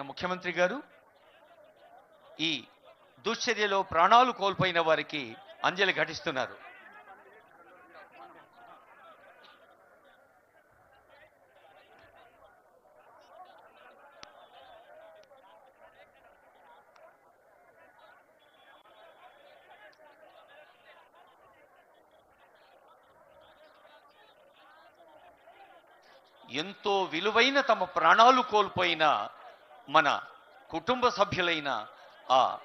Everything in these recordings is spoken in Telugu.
ముఖ్యమంత్రి గారు ఈ దుశ్చర్యలో ప్రాణాలు కోల్పోయిన వారికి అంజలి ఘటిస్తున్నారు. ఎంతో విలువైన తమ ప్రాణాలు కోల్పోయిన మన కుటుంబ సభ్యులైన ఆ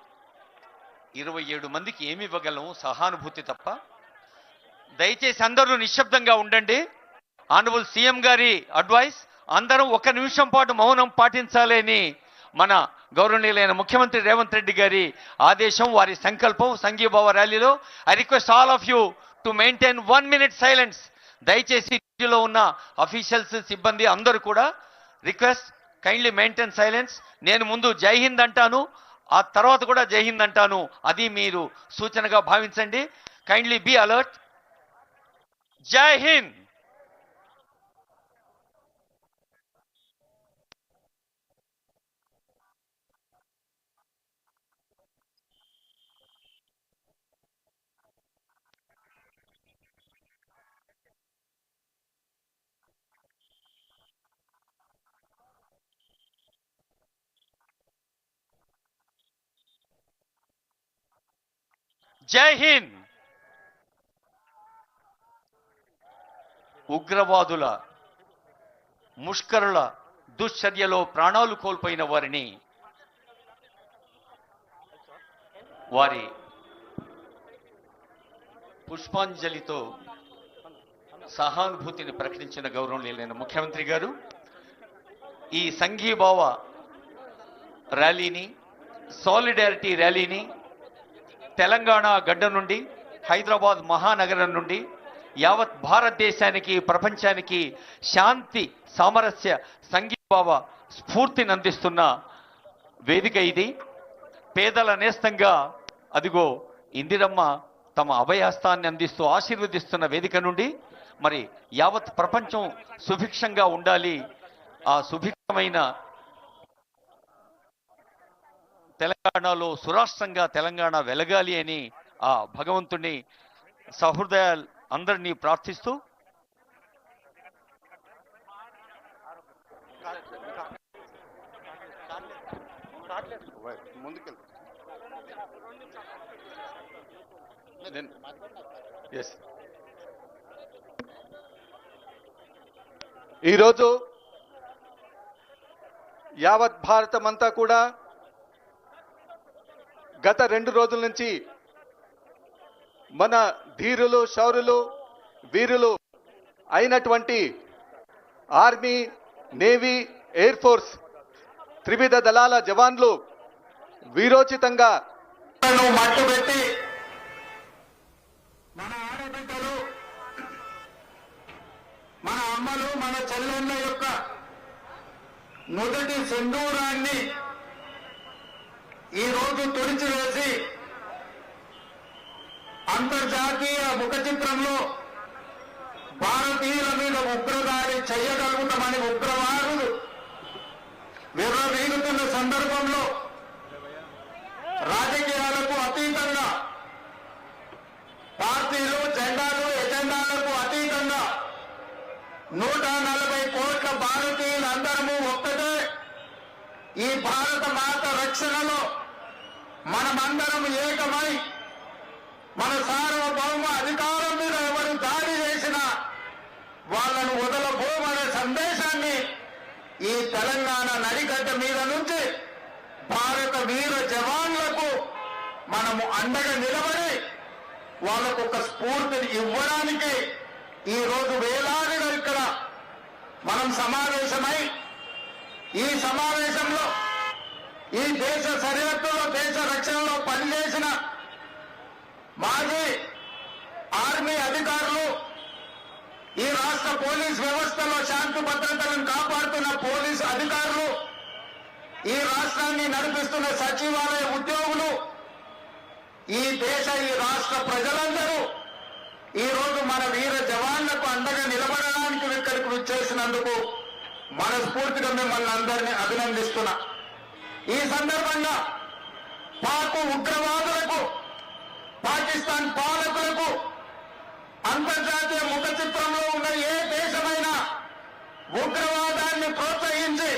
ఇరవై ఏడు మందికి ఏమి ఇవ్వగలము? సహానుభూతి తప్ప. దయచేసి అందరూ నిశ్శబ్దంగా ఉండండి. ఆనరబుల్ సీఎం గారి అడ్వైస్ అందరం ఒక నిమిషం పాటు మౌనం పాటించాలని మన గౌరవనీయులైన ముఖ్యమంత్రి రేవంత్ రెడ్డి గారి ఆదేశం వారి సంకల్పం సంఘీభావ ర్యాలీలో. I request all of you to maintain one minute silence దయచేసి ఉన్న అఫీషియల్స్ సిబ్బంది అందరూ కూడా రిక్వెస్ట్ కైండ్లీ మెయింటైన్ సైలెన్స్ నేను ముందు జై హింద్ అంటాను. ఆ తర్వాత కూడా జై హింద్ అంటాను. అది మీరు సూచనగా భావించండి. కైండ్లీ బీ అలర్ట్ జై హింద్. జై హింద్. ఉగ్రవాదుల ముష్కరుల దుశ్చర్యలో ప్రాణాలు కోల్పోయిన వారిని వారి పుష్పాంజలితో సహానుభూతిని ప్రకటించిన గౌరవం గౌరవనీయులైన ముఖ్యమంత్రి గారు ఈ సంఘీభావ ర్యాలీని సాలిడారిటీ ర్యాలీని తెలంగాణ గడ్డ నుండి హైదరాబాద్ మహానగరం నుండి యావత్ భారతదేశానికి ప్రపంచానికి శాంతి సామరస్య సంఘీభావ స్ఫూర్తిని అందిస్తున్న వేదిక ఇది. పేదల నేస్తంగా అదిగో ఇందిరమ్మ తమ అభయహస్తాన్ని అందిస్తూ ఆశీర్వదిస్తున్న వేదిక నుండి. మరి యావత్ ప్రపంచం సుభిక్షంగా ఉండాలి. ఆ సుభిక్షమైన తెలంగాణలో సురాష్ట్రంగా తెలంగాణ వెలగాలి అని ఆ భగవంతుని సహృదయాలు అందరినీ ప్రార్థిస్తూ ఈరోజు యావత్ భారతమంతా కూడా గత రెండు రోజుల నుంచి మన ధీరులు శౌరులు వీరులు అయినటువంటి ఆర్మీ నేవీ ఎయిర్ ఫోర్స్ త్రివిధ దళాల జవాన్లు వీరోచితంగా మట్టుబెట్టి మన ఆడబిడ్డలు మన అమ్మలు మన చెల్లెళ్ళ యొక్క మొదటి సింధూరాన్ని ఈ రోజు తుడిచివేసి అంతర్జాతీయ ముఖ చిత్రంలో భారతీయుల మీద ఉగ్రదాడి చేయగలుగుతామని ఉగ్రవాదులు విర్రవీగుతున్న సందర్భంలో రాజకీయాలకు అతీతంగా పార్టీలు జెండాలు ఎజెండాలకు అతీతంగా నూట నలభై కోట్ల భారతీయ ఈ భారత మాత రక్షణలో మనమందరం ఏకమై మన సార్వభౌమ అధికారం మీద ఎవరు దాడి చేసినా వాళ్ళను వదలబోమనే సందేశాన్ని ఈ తెలంగాణ నడిగడ్డ మీద నుంచి భారత వీర జవాన్లకు మనము అండగా నిలబడి వాళ్ళకు ఒక స్ఫూర్తిని ఇవ్వడానికి ఈ రోజు వేలాదిగా ఇక్కడ మనం సమావేశమై ఈ సమావేశంలో ఈ దేశ సరిహద్దులో దేశ రక్షణలో పనిచేసిన మాజీ ఆర్మీ అధికారులు ఈ రాష్ట్ర పోలీస్ వ్యవస్థలో శాంతి భద్రతలను కాపాడుతున్న పోలీసు అధికారులు ఈ రాష్ట్రాన్ని నడిపిస్తున్న సచివాలయ ఉద్యోగులు ఈ దేశ ఈ రాష్ట్ర ప్రజలందరూ ఈ రోజు మన వీర జవాన్లకు అండగా నిలబడడానికి ఇక్కడికి విచ్చేసినందుకు మనస్ఫూర్తిగా మిమ్మల్ని అందరినీ అభినందిస్తున్నా. ఈ సందర్భంగా పాకు ఉగ్రవాదులకు పాకిస్తాన్ పాలకులకు అంతర్జాతీయ ముఖ చిత్రంలో ఉన్న ఏ దేశమైనా ఉగ్రవాదాన్ని ప్రోత్సహించి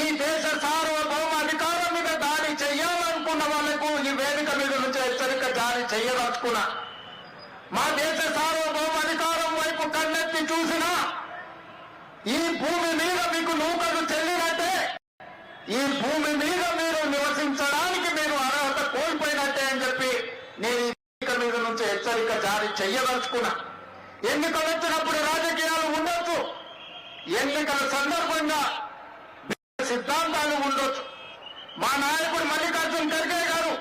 ఈ దేశ సార్వభౌమ అధికారం మీద దాడి చేయాలనుకున్న వాళ్ళకు ఈ వేదిక మీద నుంచి హెచ్చరిక జారీ చేయదలుచుకున్నా. మా దేశ సార్వభౌమ అధికారం వైపు కన్నెత్తి చూసినా ఈ భూమి మీద మీకు నూకలు చెల్లినట్టే ఈ భూమి మీద మీరు నివసించడానికి మీరు అర్హత కోల్పోయినట్టే అని చెప్పి నేను ఈ మీద నుంచి హెచ్చరిక జారీ చెయ్యదలుచుకున్నా. ఎన్నికలు వచ్చినప్పుడు రాజకీయాలు ఉండొచ్చు. ఎన్నికల సందర్భంగా సిద్ధాంతాలు ఉండొచ్చు. మా నాయకుడు మల్లికార్జున్ ఖర్గే గారు